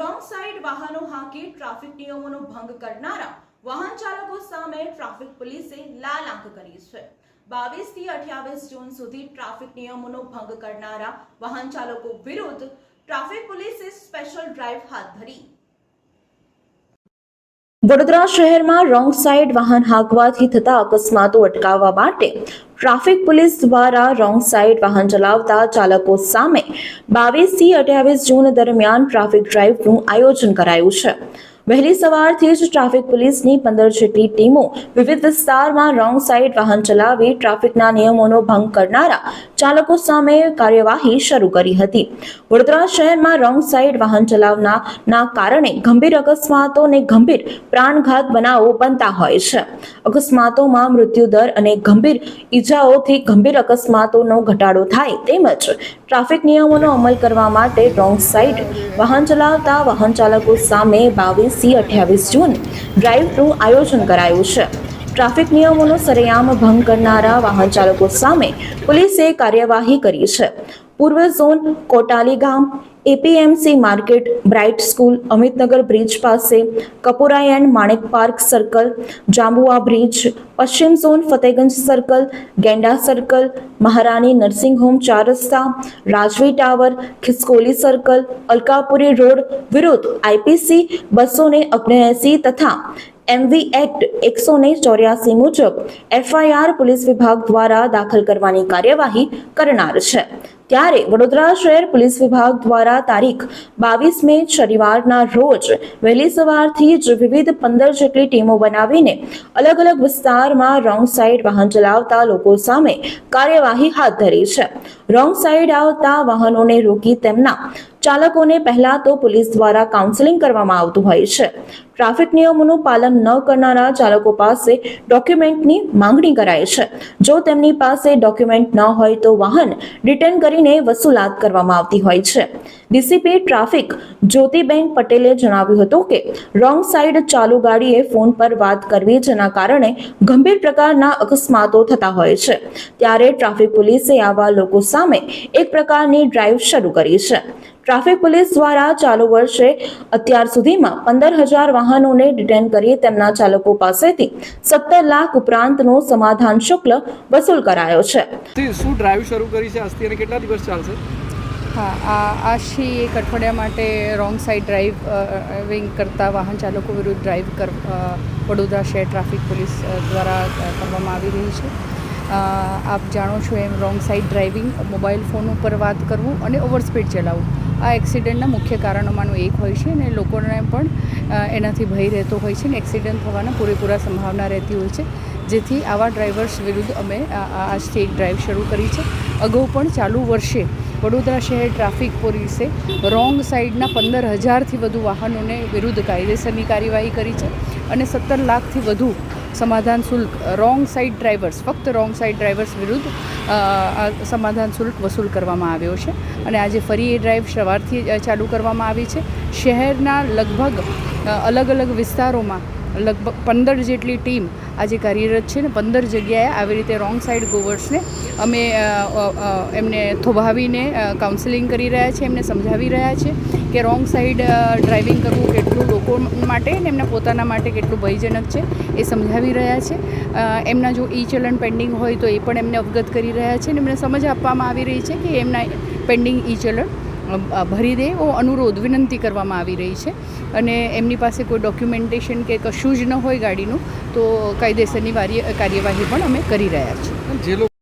Wrong side વાહનો હાંકી traffic નિયમોનો ભંગ કરનારા વાહન ચાલકો સામે ટ્રાફિક પોલીસે લાલ આંખ કરી છે. બાવીસથી અઠ્યાવીસ જૂન સુધી ટ્રાફિક નિયમોનો ભંગ કરનારા વાહન ચાલકો વિરુદ્ધ ટ્રાફિક પોલીસે સ્પેશિયલ ડ્રાઈવ હાથ ધરી. વડોદરા શહેરમાં રોંગ સાઈડ વાહન હાંકવાથી થતા અકસ્માતો અટકાવવા માટે ટ્રાફિક પોલીસ દ્વારા રોંગ સાઈડ વાહન ચલાવતા ચાલકો સામે બાવીસથી અઠ્યાવીસ જૂન દરમિયાન ટ્રાફિક ડ્રાઈવનું આયોજન કરાયું છે. વહેલી સવારથી જ ટ્રાફિક પોલીસની પંદર જેટલી ટીમો વિવિધ વિસ્તારમાં રોંગ સાઈડ વાહન ચલાવી ટ્રાફિકના નિયમોનો ભંગ કરનારા ચાલકો સામે કાર્યવાહી શરૂ કરી હતી. વડોદરા શહેરમાં રોંગ સાઈડ વાહન ચલાવવાના કારણે ગંભીર અકસ્માતો અને ગંભીર પ્રાણઘાત બનાવો બનતા હોય છે. અકસ્માતોમાં મૃત્યુદર અને ગંભીર ઈજાઓથી ગંભીર અકસ્માતોનો ઘટાડો થાય તેમજ ટ્રાફિક નિયમોનો અમલ કરવા માટે રોંગ સાઈડ વાહન ચલાવતા વાહન ચાલકો સામે બાવીસ થી અઠ્યાવીસ જૂન ડ્રાઈવનું આયોજન કરાયું છે. ટ્રાફિક નિયમોનો સરેઆમ ભંગ કરનારા વાહન ચાલકો સામે પોલીસે કાર્યવાહી કરી છે. પૂર્વ ઝોન કોટાલી ગામ APMC market, bright school, Amitnagar bridge પાસે, Kapura and Manek park circle Jambua bridge, પશ્ચિમ zone Fatehganj circle, Genda circle, Maharani nursing home ચાર રસ્તા, Rajvi tower, Khiskoli circle, Alkapuri road વિરુદ્ધ આઈપીસી બસો ને ઓગણએંસી તથા એમવી એક્ટ એકસો ને ચોર્યાસી મુજબ એફઆઈઆર પોલીસ વિભાગ દ્વારા દાખલ કરવાની કાર્યવાહી કરનાર છે. ત્યારે વડોદરા શહેર પોલીસ વિભાગ દ્વારા તારીખ બાવીસ મે શનિવારના રોજ વહેલી સવારથી જ વિવિધ પંદર જેટલી ટીમો બનાવીને અલગ અલગ વિસ્તારમાં રોંગ સાઈડ વાહન ચલાવતા લોકો સામે કાર્યવાહી હાથ ધરી છે. રોંગ સાઈડ આવતા વાહનોને રોકી તેમના ચાલકોને પહેલા તો પોલીસ દ્વારા કાઉન્સેલિંગ કરવામાં આવતું હોય છે. ટ્રાફિક નિયમોનું પાલન ન કરનારા ચાલકો પાસે ડોક્યુમેન્ટની માંગણી કરાય છે. જો તેમની પાસે ડોક્યુમેન્ટ ન હોય તો વાહન રિટર્ન કરીને વસૂલાત કરવામાં આવતી હોય છે. ડીસીપી ટ્રાફિક જ્યોતિબેન પટેલે જણાવ્યું હતું કે રોંગ સાઈડ ચાલુ ગાડીએ ફોન પર વાત કરવી જેના કારણે ગંભીર પ્રકારના અકસ્માતો થતા હોય છે. ત્યારે ટ્રાફિક પોલીસે આવા લોકો સામે એક પ્રકારની ડ્રાઈવ શરૂ કરી છે. ટ્રાફિક પોલીસ દ્વારા ચાલુ વર્ષે અત્યાર સુધીમાં પંદર હજાર વાહનોને ડિટેન કરી તેમના ચાલકો પાસેથી સત્તર લાખ ઉપરાંતનો સમાધાન શુલ્ક વસૂલ કરાયો છે. શું ડ્રાઈવ શરૂ કરી છે આજથી અને કેટલા દિવસ ચાલશે? હા આ આજથી એક અઠવાડિયા માટે રોંગ સાઈડ ડ્રાઈવિંગ કરતા વાહન ચાલકો વિરુદ્ધ ડ્રાઈવ કર વડોદરા શહેર ટ્રાફિક પોલીસ દ્વારા કરવામાં આવી રહી છે. આપ જાણો છો એમ wrong side driving mobile phone ઉપર વાત કરવું અને ઓવર સ્પીડ ચલાવવું. આ એક્સિડન્ટના મુખ્ય કારણોમાંનું એક હોય છે અને લોકોને પણ એનાથી ભય રહેતો હોય છે અને એક્સિડન્ટ થવાના પૂરેપૂરા સંભાવના રહેતી હોય છે. જેથી આવા ડ્રાઈવર્સ વિરુદ્ધ અમે આ- સ્ટેટ ડ્રાઈવ શરૂ કરી છે. અગાઉ પણ ચાલુ વર્ષે વડોદરા શહેર ટ્રાફિક પોલીસે રોંગ સાઈડના પંદર હજારથી વધુ વાહનોને વિરુદ્ધ કાયદેસરની કાર્યવાહી કરી છે અને સત્તર લાખથી વધુ સમાધાન શુલ્ક રોંગ સાઈડ ડ્રાઈવર્સ ફક્ત રોંગ સાઈડ ડ્રાઈવર્સ વિરુદ્ધ સમાધાન શુલ્ક વસૂલ કરવામાં આવ્યો છે. અને આજે ફરી એ ડ્રાઈવ સવારથી ચાલુ કરવામાં આવી છે. શહેરના લગભગ અલગ અલગ વિસ્તારોમાં લગભગ પંદર જેટલી ટીમ આજે કાર્યરત છે ને પંદર જગ્યાએ આવી રીતે રોંગ સાઈડ ગોવર્સને અમે એમને થોભાવીને કાઉન્સેલિંગ કરી રહ્યા છે, એમને સમજાવી રહ્યા છે કે રોંગ સાઈડ ડ્રાઇવિંગ કરવું કેટલું લોકો માટે ને એમના પોતાના માટે કેટલું ભયજનક છે એ સમજાવી રહ્યા છે. એમના જો ઈ ચલણ પેન્ડિંગ હોય તો એ પણ એમને અવગત કરી રહ્યા છે અને એમને સમજ આપવામાં આવી રહી છે કે એમના પેન્ડિંગ ઈ ચલણ ભરી દે એવો અનુરોધ, વિનંતી કરવામાં આવી રહી છે. અને એમની પાસે કોઈ ડોક્યુમેન્ટેશન કે કશું જ ન હોય ગાડીનું, તો કાયદેસરની કાર્યવાહી પણ અમે કરી રહ્યા છીએ. જે